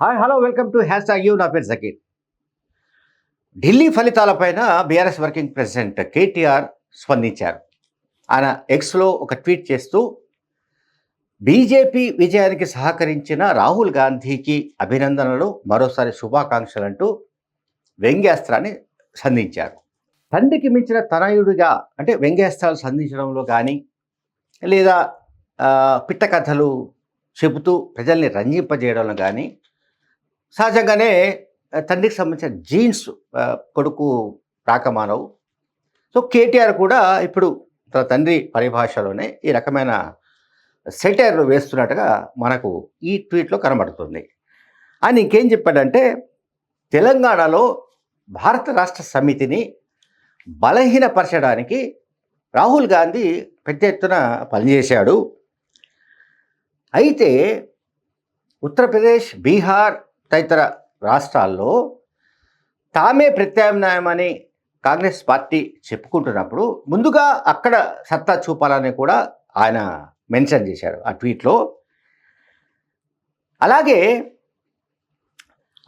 Hi hello welcome to hashtag U నా పేరు జకీర్ ఢిల్లీ ఫలితాలపైన బీఆర్ఎస్ వర్కింగ్ ప్రెసిడెంట్ కేటీఆర్ స్పందించారు. ఆయన ఎక్స్లో ఒక ట్వీట్ చేస్తూ బీజేపీ విజయానికి సహకరించిన రాహుల్ గాంధీకి అభినందనలు మరోసారి శుభాకాంక్షలు అంటూ వ్యంగ్యాస్త్రాన్ని సంధించారు. తండ్రికి మించిన తనయుడిగా అంటే వ్యంగ్యాస్త్రాలు సంధించడంలో కానీ లేదా పిట్ట కథలు చెబుతూ ప్రజల్ని రంజింపజేయడంలో కానీ సహజంగానే తండ్రికి సంబంధించిన జీన్స్ కొడుకు రాకమానవు. సో కేటీఆర్ కూడా ఇప్పుడు తన తండ్రి పరిభాషలోనే ఈ రకమైన సెటైర్లు వేస్తున్నట్టుగా మనకు ఈ ట్వీట్లో కనబడుతుంది. ఆయన ఇంకేం చెప్పాడంటే తెలంగాణలో భారత రాష్ట్ర సమితిని బలహీనపరచడానికి రాహుల్ గాంధీ పెద్ద ఎత్తున పనిచేశాడు. అయితే ఉత్తరప్రదేశ్ బీహార్ తదితర రాష్ట్రాల్లో తామే ప్రత్యామ్నాయమని కాంగ్రెస్ పార్టీ చెప్పుకుంటున్నప్పుడు ముందుగా అక్కడ సత్తా చూపాలని కూడా ఆయన మెన్షన్ చేశారు ఆ ట్వీట్లో. అలాగే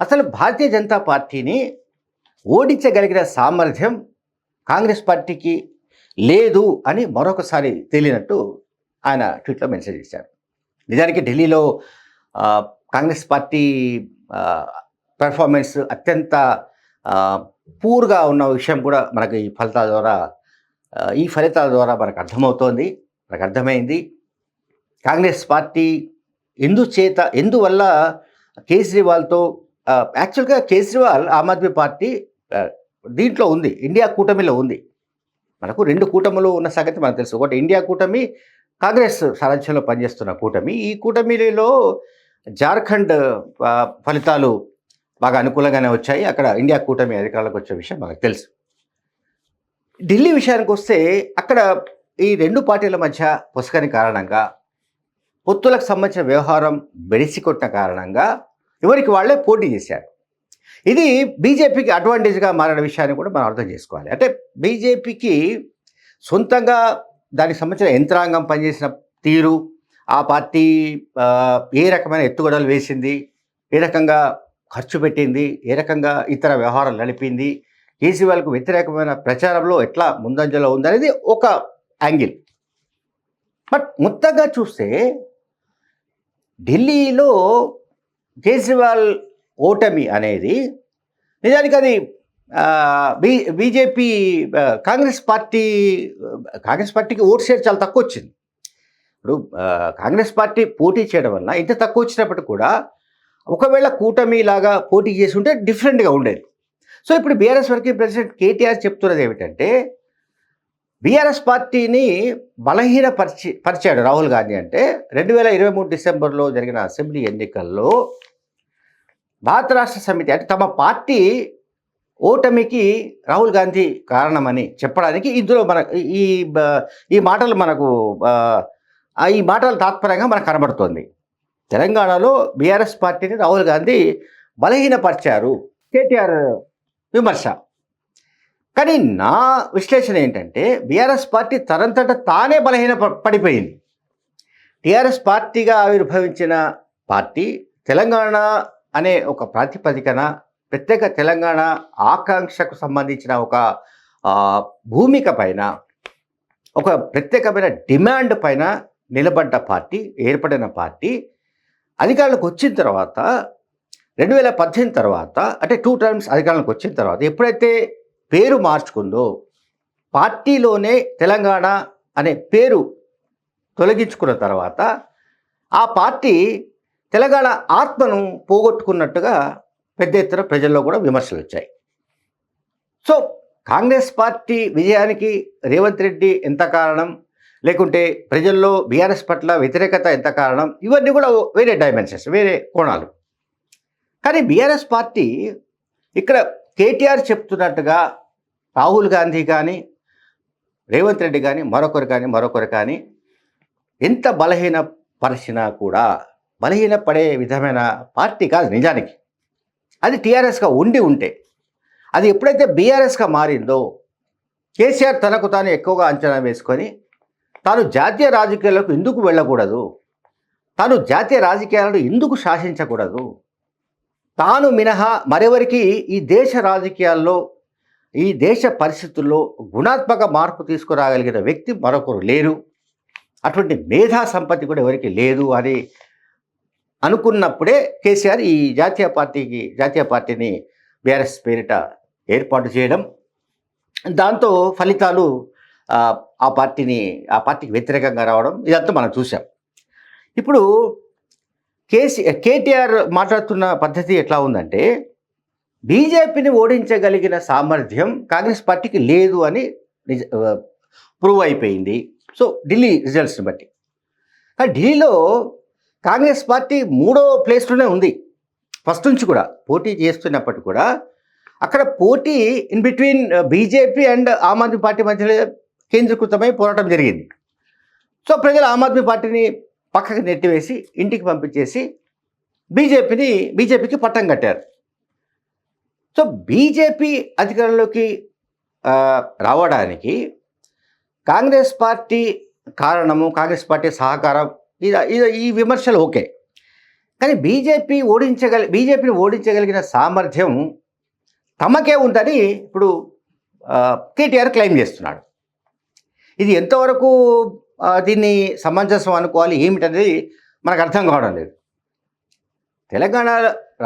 అసలు భారతీయ జనతా పార్టీని ఓడించగలిగిన సామర్థ్యం కాంగ్రెస్ పార్టీకి లేదు అని మరొకసారి తేలినట్టు ఆయన ట్వీట్లో మెన్షన్ చేశారు. నిజానికి ఢిల్లీలో కాంగ్రెస్ పార్టీ పెర్ఫార్మెన్స్ అత్యంత పూర్గా ఉన్న విషయం కూడా మనకు ఈ ఫలితాల ద్వారా ఈ ఫలితాల ద్వారా మనకు అర్థమవుతోంది. మనకు అర్థమైంది. కాంగ్రెస్ పార్టీ ఎందుచేత ఎందువల్ల కేజ్రీవాల్తో యాక్చువల్గా కేజ్రీవాల్ ఆమ్ ఆద్మీ పార్టీ దీంట్లో ఉంది. ఇండియా కూటమిలో ఉంది. మనకు రెండు కూటములు ఉన్న సంగతి మనకు తెలుసు. ఒకటి ఇండియా కూటమి కాంగ్రెస్ సారథ్యంలో పనిచేస్తున్న కూటమి. ఈ కూటమిలో జార్ఖండ్ ఫలితాలు బాగా అనుకూలంగానే వచ్చాయి. అక్కడ ఇండియా కూటమి అధికారులకు వచ్చే విషయం మనకు తెలుసు. ఢిల్లీ విషయానికి వస్తే అక్కడ ఈ రెండు పార్టీల మధ్య పుసకని కారణంగా పొత్తులకు సంబంధించిన వ్యవహారం బెడిసికొట్టిన కారణంగా ఎవరికి వాళ్ళే పోటీ చేశారు. ఇది బీజేపీకి అడ్వాంటేజ్గా మారిన విషయాన్ని కూడా మనం అర్థం చేసుకోవాలి. అంటే బీజేపీకి సొంతంగా దానికి సంబంధించిన యంత్రాంగం పనిచేసిన తీరు ఆ పార్టీ ఏ రకమైన ఎత్తుగడలు వేసింది ఏ రకంగా ఖర్చు పెట్టింది ఏ రకంగా ఇతర వ్యవహారాలు నడిపింది కేసీఆర్కు వ్యతిరేకమైన ప్రచారంలో ఎట్లా ముందంజలో ఉందనేది ఒక యాంగిల్. బట్ మొత్తంగా చూస్తే ఢిల్లీలో కేజ్రీవాల్ ఓటమి అనేది నిజానికి అది B BJP Congress party Congress పార్టీకి ఓట్ షేర్ చాలా తక్కువ వచ్చింది. ఇప్పుడు కాంగ్రెస్ పార్టీ పోటీ చేయడం వల్ల ఇంత తక్కువ వచ్చినప్పటికి కూడా ఒకవేళ కూటమి లాగా పోటీ చేసి ఉంటే డిఫరెంట్గా ఉండేది. సో ఇప్పుడు బీఆర్ఎస్ వర్కింగ్ ప్రెసిడెంట్ కేటీఆర్ చెప్తున్నది ఏమిటంటే బీఆర్ఎస్ పార్టీని బలహీనపరిచి పరిచాడు రాహుల్ గాంధీ అంటే రెండు వేల ఇరవై మూడు డిసెంబర్లో జరిగిన అసెంబ్లీ ఎన్నికల్లో భారత రాష్ట్ర సమితి అంటే తమ పార్టీ ఓటమికి రాహుల్ గాంధీ కారణమని చెప్పడానికి ఇందులో మన ఈ ఈ మాటలు మనకు ఈ మాటల తాత్పర్యంగా మనకు కనబడుతోంది. తెలంగాణలో బీఆర్ఎస్ పార్టీని రాహుల్ గాంధీ బలహీనపరిచారు. కేటీఆర్ విమర్శ. కానీ నా విశ్లేషణ ఏంటంటే బీఆర్ఎస్ పార్టీ తనంతట తానే బలహీన పడిపోయింది టీఆర్ఎస్ పార్టీగా ఆవిర్భవించిన పార్టీ తెలంగాణ అనే ఒక ప్రాతిపదికన ప్రత్యేక తెలంగాణ ఆకాంక్షకు సంబంధించిన ఒక భూమిక పైన ఒక ప్రత్యేకమైన డిమాండ్ పైన నిలబడ్డ పార్టీ ఏర్పడిన పార్టీ అధికారులకు వచ్చిన తర్వాత రెండు వేల పద్దెనిమిది తర్వాత అంటే టూ టర్మ్స్ అధికారంలోకి వచ్చిన తర్వాత ఎప్పుడైతే పేరు మార్చుకుందో పార్టీలోనే తెలంగాణ అనే పేరు తొలగించుకున్న తర్వాత ఆ పార్టీ తెలంగాణ ఆత్మను పోగొట్టుకున్నట్టుగా పెద్ద ఎత్తున ప్రజల్లో కూడా విమర్శలు వచ్చాయి. సో కాంగ్రెస్ పార్టీ విజయానికి రేవంత్ రెడ్డి ఎంత కారణం? లేకుంటే ప్రజల్లో బీఆర్ఎస్ పట్ల వ్యతిరేకత ఎంత కారణం? ఇవన్నీ కూడా వేరే డైమెన్షన్స్ వేరే కోణాలు. కానీ బీఆర్ఎస్ పార్టీ ఇక్కడ కేటీఆర్ చెప్తున్నట్టుగా రాహుల్ గాంధీ కానీ రేవంత్ రెడ్డి కానీ మరొకరు కానీ మరొకరు కానీ ఎంత బలహీన పరిచినా కూడా బలహీన పడే విధమైన పార్టీ కాదు నిజానికి. అది టీఆర్ఎస్గా ఉండి ఉంటే అది ఎప్పుడైతే బీఆర్ఎస్గా మారిందో కేసీఆర్ తనకు తాను ఎక్కువగా అంచనా వేసుకొని తాను జాతీయ రాజకీయాలకు ఎందుకు వెళ్ళకూడదు? తాను జాతీయ రాజకీయాలను ఎందుకు శాసించకూడదు? తాను మినహా మరెవరికి ఈ దేశ రాజకీయాల్లో ఈ దేశ పరిస్థితుల్లో గుణాత్మక మార్పు తీసుకురాగలిగిన వ్యక్తి మరొకరు లేరు. అటువంటి మేధా సంపత్తి కూడా ఎవరికి లేదు అని అనుకున్నప్పుడే కేసీఆర్ ఈ జాతీయ పార్టీకి జాతీయ పార్టీని బీఆర్ఎస్ పేరిట ఏర్పాటు చేయడం. దాంతో ఫలితాలు ఆ, పార్టీని ఆ పార్టీకి వ్యతిరేకంగా రావడం ఇదంతా మనం చూసాం ఇప్పుడు కేసీ కేటీఆర్ మాట్లాడుతున్న పద్ధతి ఎట్లా ఉందంటే బీజేపీని ఓడించగలిగిన సామర్థ్యం కాంగ్రెస్ పార్టీకి లేదు అని నిజ ప్రూవ్ అయిపోయింది. సో ఢిల్లీ రిజల్ట్స్ని బట్టి. కానీ ఢిల్లీలో కాంగ్రెస్ పార్టీ మూడో ప్లేస్లోనే ఉంది. ఫస్ట్ నుంచి కూడా పోటీ చేస్తున్నప్పటికీ కూడా అక్కడ పోటీ in between BJP and Aam Aadmi party మధ్యలో కేంద్రీకృతమై పోరాటం జరిగింది. సో ప్రజలు ఆమ్ ఆద్మీ పార్టీని పక్కకి నెట్టివేసి ఇంటికి పంపించేసి బీజేపీని బీజేపీకి పట్టం కట్టారు. సో బీజేపీ అధికారంలోకి రావడానికి కాంగ్రెస్ పార్టీ కారణము కాంగ్రెస్ పార్టీ సహకారం ఇది ఇది- ఈ విమర్శలు ఓకే. కానీ బీజేపీ ఓడించగలి బీజేపీని ఓడించగలిగిన సామర్థ్యం తమకే ఉందని ఇప్పుడు కేటీఆర్ క్లెయిమ్ చేస్తున్నాడు. ఇది ఎంతవరకు దీన్ని సమంజసం అనుకోవాలి ఏమిటనేది మనకు అర్థం కావడం లేదు. తెలంగాణ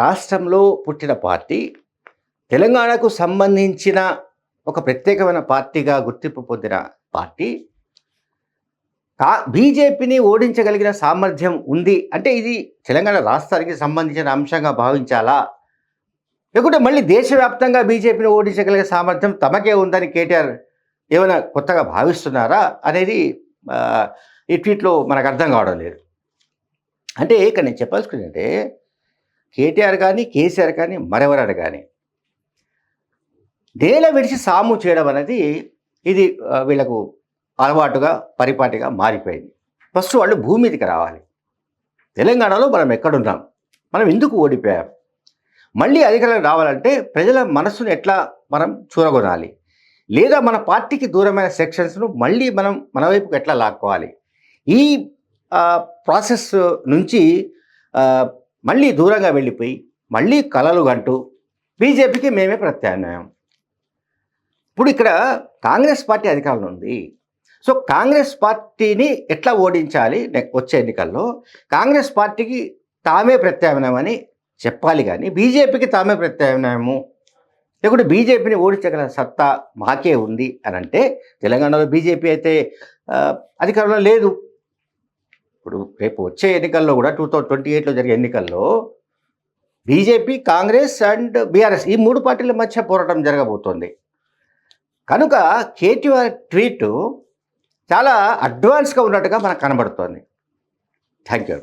రాష్ట్రంలో పుట్టిన పార్టీ తెలంగాణకు సంబంధించిన ఒక ప్రత్యేకమైన పార్టీగా గుర్తింపు పొందిన పార్టీ కా బీజేపీని ఓడించగలిగిన సామర్థ్యం ఉంది. అంటే ఇది తెలంగాణ రాష్ట్రానికి సంబంధించిన అంశంగా భావించాలా? లేకుంటే మళ్ళీ దేశవ్యాప్తంగా బీజేపీని ఓడించగలిగే సామర్థ్యం తమకే ఉందని కేటీఆర్ ఏమైనా కొత్తగా భావిస్తున్నారా అనేది ఈ ట్వీట్లో మనకు అర్థం కావడం లేదు. అంటే ఇక్కడ నేను చెప్పాల్సుకుంది అంటే కేటీఆర్ కానీ కేసీఆర్ కానీ మరెవరాడు కానీ నేల విడిచి సాము చేయడం అనేది ఇది వీళ్ళకు అలవాటుగా పరిపాటిగా మారిపోయింది. ఫస్ట్ వాళ్ళు భూమి మీదకి రావాలి. తెలంగాణలో మనం ఎక్కడున్నాం? మనం ఎందుకు ఓడిపోయాం? మళ్ళీ అధికారం రావాలంటే ప్రజల మనసును ఎట్లా మనం చూరగొనాలి? లేదా మన పార్టీకి దూరమైన సెక్షన్స్ను మళ్ళీ మనం మన వైపుకి ఎట్లా లాక్కోవాలి? ఈ ప్రాసెస్ నుంచి మళ్ళీ దూరంగా వెళ్ళిపోయి మళ్ళీ కలలు గంటూ బీజేపీకి మేమే ప్రత్యామ్నాయం. ఇప్పుడు ఇక్కడ కాంగ్రెస్ పార్టీ అధికారంలో ఉంది. సో కాంగ్రెస్ పార్టీని ఎట్లా ఓడించాలి వచ్చే ఎన్నికల్లో? కాంగ్రెస్ పార్టీకి తామే ప్రత్యామ్నాయం అని చెప్పాలి కానీ బీజేపీకి తామే ప్రత్యామ్నాయము లేకుంటే బీజేపీని ఓడించగల సత్తా మాకే ఉంది అని అంటే తెలంగాణలో బీజేపీ అయితే అధికారంలో లేదు. ఇప్పుడు రేపు వచ్చే ఎన్నికల్లో కూడా టూ థౌజండ్ ట్వంటీ ఎయిట్లో జరిగే ఎన్నికల్లో బీజేపీ కాంగ్రెస్ అండ్ బీఆర్ఎస్ ఈ మూడు పార్టీల మధ్య పోరాటం జరగబోతోంది. కనుక కేటీఆర్ ట్వీట్ చాలా అడ్వాన్స్గా ఉన్నట్టుగా మనకు కనబడుతోంది. Thank you.